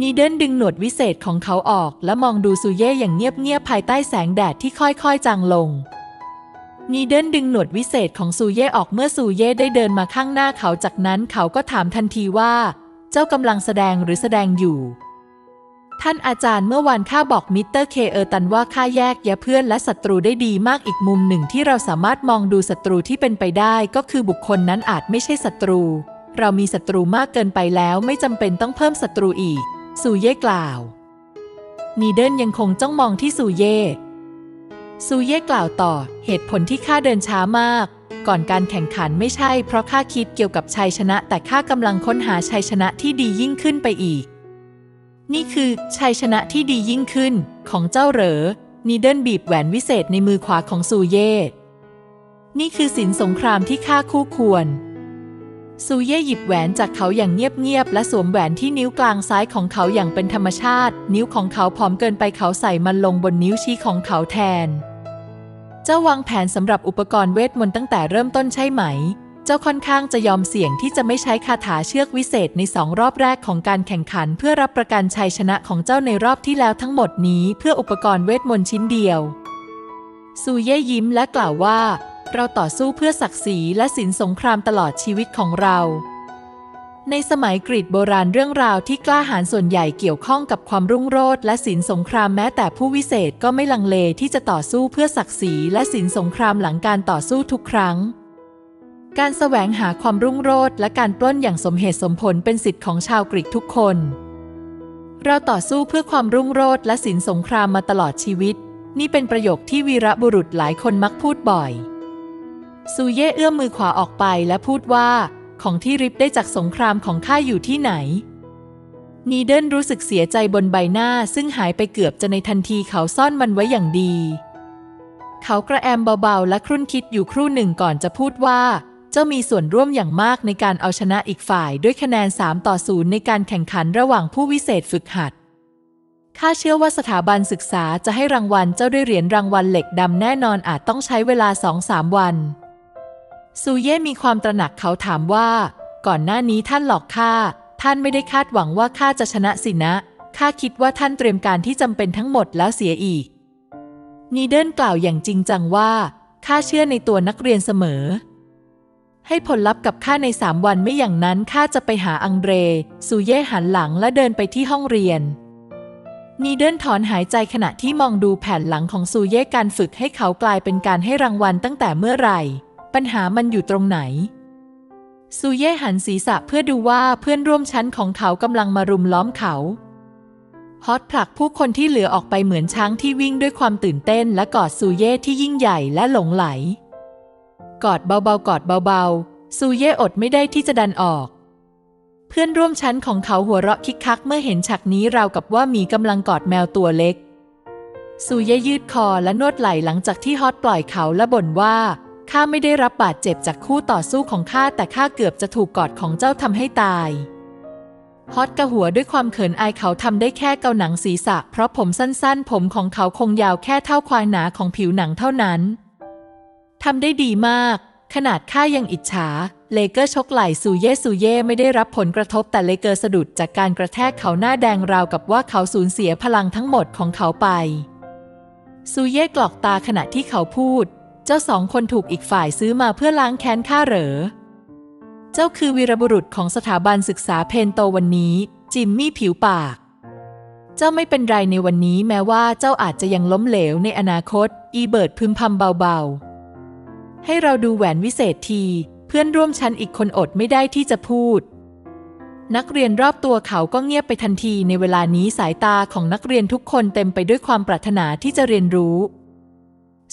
นีเดิลดึงหนวดวิเศษของเขาออกและมองดูซูเย่อย่างเงียบๆภายใต้แสงแดดที่ค่อยๆจางลง นีเดิลดึงหนวดวิเศษของซูเย่ออกเมื่อซูเย่ได้เดินมาข้างหน้าเขาจากนั้นเขาก็ถามทันทีว่า เจ้ากำลังแสดงหรือแสดงอยู่ ท่านอาจารย์เมื่อวานข้าบอกมิสเตอร์เคเออร์ตันว่าข้าแยกแยะเพื่อนและศัตรูได้ดีมากอีกมุมหนึ่งที่เราสามารถมองดูศัตรูที่เป็นไปได้ก็คือบุคคลนั้นอาจไม่ใช่ศัตรูเรามีศัตรูมากเกินไปแล้วไม่จำเป็นต้องเพิ่มศัตรูอีก ซูเย่กล่าว นีเดิลยังคงจ้องมองที่ซูเย่ซูเย่กล่าวต่อ เหตุผลที่ข้าเดินช้ามาก ก่อนการแข่งขันไม่ใช่เพราะข้าคิดเกี่ยวกับชัยชนะ แต่ข้ากำลังค้นหาชัยชนะที่ดียิ่งขึ้นไปอีก นี่คือชัยชนะที่ดียิ่งขึ้น ของเจ้าเหรอนีเดิลบีบแหวนวิเศษในมือขวาของซูเย่นี่คือสินสงครามที่ข้าคู่ควร ซูเย่หยิบแหวนจากเขาอย่างเงียบๆ และสวมแหวนที่นิ้วกลางซ้ายของเขาอย่างเป็นธรรมชาติ นิ้วของเขาผอมเกินไปเขาใส่มันลงบนนิ้วชี้ของเขาแทน เจ้าวางแผนสำหรับอุปกรณ์เวทมนต์ตั้งแต่เริ่มต้นใช่ไหม เจ้าค่อนข้างจะยอมเสี่ยงที่จะไม่ใช้คาถาเชือกวิเศษในสองรอบแรกของการแข่งขัน เพื่อรับประกันชัยชนะของเจ้าในรอบที่แล้วทั้งหมดนี้ เพื่ออุปกรณ์เวทมนต์ชิ้นเดียวซูเย่ยิ้มและกล่าวว่า เราต่อสู้เพื่อศักดิ์ศรีและสินสงครามตลอดชีวิตของเรา ในสมัยกรีกโบราณเรื่องราวที่กล้าหาญส่วนใหญ่เกี่ยวข้องกับความรุ่งโรจน์และสินสงครามแม้แต่ผู้วิเศษก็ไม่ลังเลที่จะต่อสู้เพื่อศักดิ์ศรีและสินสงครามหลังการต่อสู้ทุกครั้ง การแสวงหาความรุ่งโรจน์และการปล้นอย่างสมเหตุสมผลเป็นสิทธิ์ของชาวกรีกทุกคน เราต่อสู้เพื่อความรุ่งโรจน์และสินสงครามมาตลอดชีวิต นี่เป็นประโยคที่วีระบุรุษหลายคนมักพูดบ่อย ซูเย่เอื้อมมือขวาออกไปและพูดว่า ของที่ริบได้จากสงครามของข้าอยู่ที่ไหน นีเดิลรู้สึกเสียใจบนใบหน้าซึ่งหายไปเกือบจะในทันทีเขาซ่อนมันไว้อย่างดี เขากระแอมเบาๆ และครุ่นคิดอยู่ครู่หนึ่งก่อนจะพูดว่า เจ้ามีส่วนร่วมอย่างมากในการเอาชนะอีกฝ่ายด้วยคะแนน 3 ต่อ 0 ในการแข่งขันระหว่างผู้วิเศษฝึกหัดข้าเชื่อว่าสถาบันศึกษาจะให้รางวัลเจ้าด้วยเหรียญรางวัลเหล็กดำแน่นอนอาจต้องใช้เวลา2-3วัน ซูเย่มีความตระหนักเขาถามว่า ก่อนหน้านี้ท่านหลอกข้าท่านไม่ได้คาดหวังว่าข้าจะชนะสินะข้าคิดว่าท่านเตรียมการที่จำเป็นทั้งหมดแล้วเสียอีก นีเดิลกล่าวอย่างจริงจังว่าข้าเชื่อในตัวนักเรียนเสมอ ให้ผลลัพธ์กับข้าในสามวันไม่อย่างนั้นข้าจะไปหาอังเดรซูเย่หันหลังและเดินไปที่ห้องเรียน นีเดิลถอนหายใจขณะที่มองดูแผ่นหลังของซูเย่การฝึกให้เขากลายเป็นการให้รางวัลตั้งแต่เมื่อไหร่ ปัญหามันอยู่ตรงไหน ซูเย่หันศีรษะเพื่อดูว่าเพื่อนร่วมชั้นของเขากำลังมารุมล้อมเขาฮอตผลักผู้คนที่เหลือออกไปเหมือนช้างที่วิ่งด้วยความตื่นเต้นและกอดซูเย่ที่ยิ่งใหญ่และหลงไหล กอดเบาๆ กอดเบาๆ ซูเย่อดไม่ได้ที่จะดันออก เพื่อนร่วมชั้นของเขาหัวเราะคิกคักเมื่อเห็นฉากนี้ราวกับว่ามีกำลังกอดแมวตัวเล็กซูเย่ยืดคอและนวดไหล่หลังจากที่ฮอตปล่อยเขาและบ่นว่า ข้าไม่ได้รับบาดเจ็บจากคู่ต่อสู้ของข้าแต่ข้าเกือบจะถูกกอดของเจ้าทำให้ตายฮอตกระหัวด้วยความเขินอายเขาทำได้แค่เกาหนังศีรษะ เพราะผมสั้นๆ ผมของเขาคงยาวแค่เท่าควายหนาของผิวหนังเท่านั้นทำได้ดีมาก ขนาดข้ายังอิจฉา เลเกอร์ชกไหล่ซูเย่ซูเย่ไม่ได้รับผลกระทบแต่เลเกอร์สะดุดจากการกระแทกเขาหน้าแดงราวกับว่าเขาสูญเสียพลังทั้งหมดของเขาไปซูเย่กรอกตาขณะที่เขาพูด เจ้าสองคนถูกอีกฝ่ายซื้อมาเพื่อล้างแค้นข้าเหรอ เจ้าคือวีรบุรุษของสถาบันศึกษาเพนโตวันนี้ จิมมี่ผิวปาก เจ้าไม่เป็นไรในวันนี้แม้ว่าเจ้าอาจจะยังล้มเหลวในอนาคต อีเบิร์ดพึมพำเบาๆ ให้เราดูแหวนวิเศษที เพื่อนร่วมชั้นอีกคนอดไม่ได้ที่จะพูด นักเรียนรอบตัวเขาก็เงียบไปทันทีในเวลานี้สายตาของนักเรียนทุกคนเต็มไปด้วยความปรารถนาที่จะเรียนรู้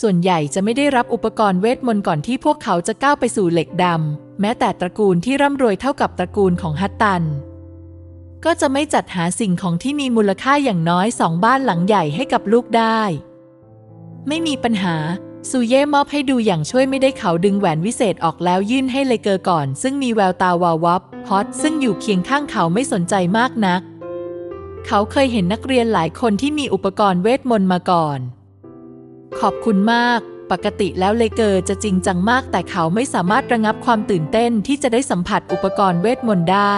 ส่วนใหญ่จะไม่ได้รับอุปกรณ์เวทมนต์ก่อนที่พวกเขาจะก้าวไปสู่เหล็กดำ แม้แต่ตระกูลที่ร่ำรวยเท่ากับตระกูลของฮัตตัน ก็จะไม่จัดหาสิ่งของที่มีมูลค่าอย่างน้อยสองบ้านหลังใหญ่ให้กับลูกได้ ไม่มีปัญหาซูเย่มอบให้ดูอย่างช่วยไม่ได้เขาดึงแหวนวิเศษออกแล้วยื่นให้เลเกอร์ก่อน ซึ่งมีแววตาวาววับฮอตซึ่งอยู่เคียงข้างเขาไม่สนใจมากนัก เขาเคยเห็นนักเรียนหลายคนที่มีอุปกรณ์เวทมนต์มาก่อน ขอบคุณมาก ปกติแล้วเลเกอร์จะจริงจังมาก แต่เขาไม่สามารถระงับความตื่นเต้นที่จะได้สัมผัสอุปกรณ์เวทมนต์ได้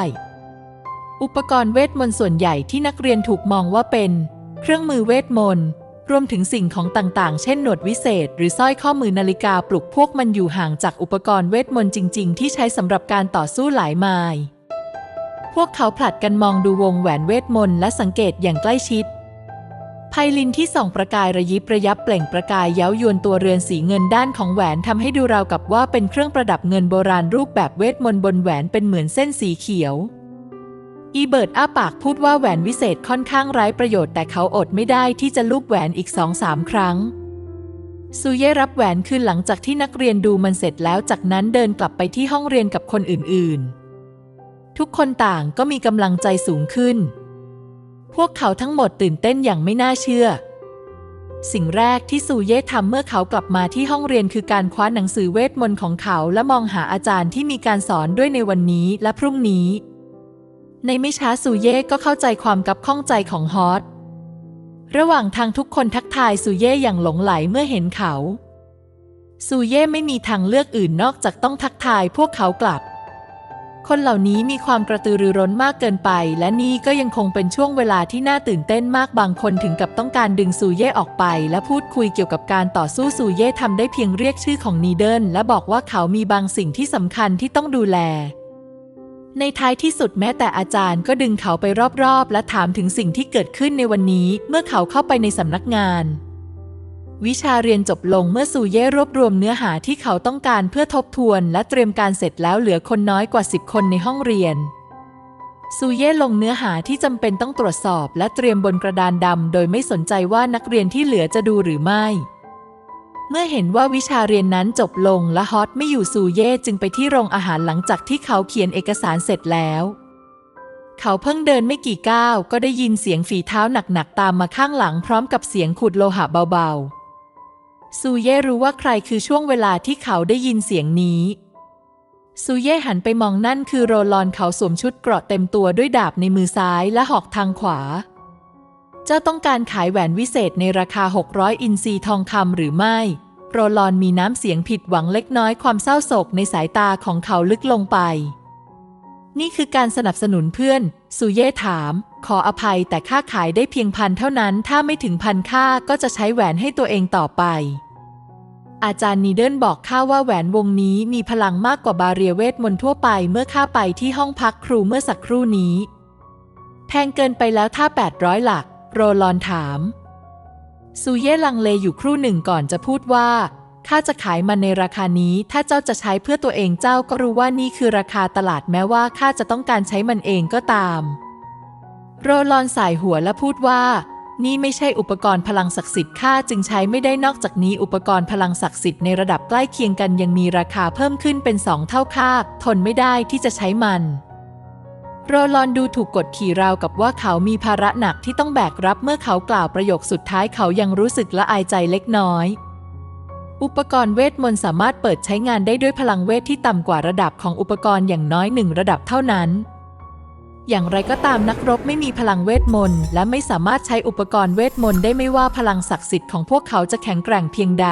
อุปกรณ์เวทมนต์ส่วนใหญ่ที่นักเรียนถูกมองว่าเป็น เครื่องมือเวทมนต์รวมถึงสิ่งของต่างๆ เช่นหนวดวิเศษ หรือสร้อยข้อมือนาฬิกาปลุกพวกมันอยู่ห่างจากอุปกรณ์เวทมนต์จริง ๆ ที่ใช้สำหรับการต่อสู้หลายไมล์พวกเขาผลัดกันมองดูวงแหวนเวทมนต์และสังเกตอย่างใกล้ชิด ไพลินที่ส่องประกายระยิบระยับเปล่งประกายเย้ายวนตัวเรือนสีเงินด้านของแหวนทำให้ดูราวกับว่าเป็นเครื่องประดับเงินโบราณรูปแบบเวทมนต์บนแหวนเป็นเหมือนเส้นสีเขียว อีเบิร์ดอ้าปากพูดว่าแหวนวิเศษค่อนข้างไร้ประโยชน์แต่เขาอดไม่ได้ที่จะลูบแหวนอีกสองสามครั้งซูเย่รับแหวนคืนหลังจากที่นักเรียนดูมันเสร็จแล้วจากนั้นเดินกลับไปที่ห้องเรียนกับคนอื่นๆ ทุกคนต่างก็มีกำลังใจสูงขึ้น พวกเขาทั้งหมดตื่นเต้นอย่างไม่น่าเชื่อ สิ่งแรกที่ซูเย่ทำเมื่อเขากลับมาที่ห้องเรียนคือการคว้าหนังสือเวทมนต์ของเขาและมองหาอาจารย์ที่มีการสอนด้วยในวันนี้และพรุ่งนี้ ในไม่ช้าซูเย่ก็เข้าใจความกับข้องใจของฮอตระหว่างทางทุกคนทักทายซูเย่อย่างหลงไหลเมื่อเห็นเขาซูเย่ไม่มีทางเลือกอื่นนอกจากต้องทักทายพวกเขากลับ คนเหล่านี้มีความกระตือรือร้นมากเกินไป และนี่ก็ยังคงเป็นช่วงเวลาที่น่าตื่นเต้นมากบางคนถึงกับต้องการดึงซูเย่ออกไป และพูดคุยเกี่ยวกับการต่อสู้ซูเย่ทำได้เพียงเรียกชื่อของนีเดิลและบอกว่าเขามีบางสิ่งที่สำคัญที่ต้องดูแล ในท้ายที่สุดแม้แต่อาจารย์ก็ดึงเขาไปรอบๆ และถามถึงสิ่งที่เกิดขึ้นในวันนี้ เมื่อเขาเข้าไปในสำนักงาน วิชาเรียนจบลงเมื่อซูเย่รวบรวมเนื้อหาที่เขาต้องการเพื่อทบทวนและเตรียมการเสร็จแล้วเหลือคนน้อยกว่า 10 คนในห้องเรียน ซูเย่ลงเนื้อหาที่จำเป็นต้องตรวจสอบและเตรียมบนกระดานดำโดยไม่สนใจว่านักเรียนที่เหลือจะดูหรือไม่ เมื่อเห็นว่าวิชาเรียนนั้นจบลงและฮอตไม่อยู่ซูเย่จึงไปที่โรงอาหารหลังจากที่เขาเขียนเอกสารเสร็จแล้วเขาเพิ่งเดินไม่กี่ก้าวก็ได้ยินเสียงฝีเท้าหนักๆตามมาข้างหลังพร้อมกับเสียงขุดโลหะเบาๆ ซูเย่รู้ว่าใครคือช่วงเวลาที่เขาได้ยินเสียงนี้ ซูเย่หันไปมองนั่นคือโรลอนเขาสวมชุดเกราะเต็มตัวด้วยดาบในมือซ้ายและหอกทางขวา เจ้าต้องการขายแหวนวิเศษในราคา 600 อินซีทองคำหรือไม่ โรลอนมีน้ำเสียงผิดหวังเล็กน้อยความเศร้าโศกในสายตาของเขาลึกลงไป นี่คือการสนับสนุนเพื่อน ซูเย่ถาม ขออภัยแต่ค่าขายได้เพียงพันเท่านั้น ถ้าไม่ถึงพันค่าก็จะใช้แหวนให้ตัวเองต่อไป อาจารย์นีเดิลบอกข้าว่าแหวนวงนี้มีพลังมากกว่าบาเรียเวทมนต์ทั่วไปเมื่อข้าไปที่ห้องพักครูเมื่อสักครู่นี้ แพงเกินไปแล้วถ้า 800 หลัก โรลอนถาม ซูเย่ลังเลอยู่ครู่หนึ่งก่อนจะพูดว่าข้าจะขายมันในราคานี้ ถ้าเจ้าจะใช้เพื่อตัวเองเจ้าก็รู้ว่านี่คือราคาตลาดแม้ว่าข้าจะต้องการใช้มันเองก็ตาม โรลอนสายหัวและพูดว่า นี่ไม่ใช่อุปกรณ์พลังศักดิ์สิทธิ์ข้าจึงใช้ไม่ได้นอกจากนี้อุปกรณ์พลังศักดิ์สิทธิ์ในระดับใกล้เคียงกันยังมีราคาเพิ่มขึ้นเป็นสองเท่าค่าทนไม่ได้ที่จะใช้มันโรลอนดูถูกกดขี่ราวกับว่าเขามีภาระหนักที่ต้องแบกรับเมื่อเขากล่าวประโยคสุดท้ายเขายังรู้สึกละอายใจเล็กน้อย อุปกรณ์เวทมนต์สามารถเปิดใช้งานได้ด้วยพลังเวทที่ต่ำกว่าระดับของอุปกรณ์อย่างน้อยหนึ่งระดับเท่านั้น อย่างไรก็ตามนักรบไม่มีพลังเวทมนต์และไม่สามารถใช้อุปกรณ์เวทมนต์ได้ไม่ว่าพลังศักดิ์สิทธิ์ของพวกเขาจะแข็งแกร่งเพียงใด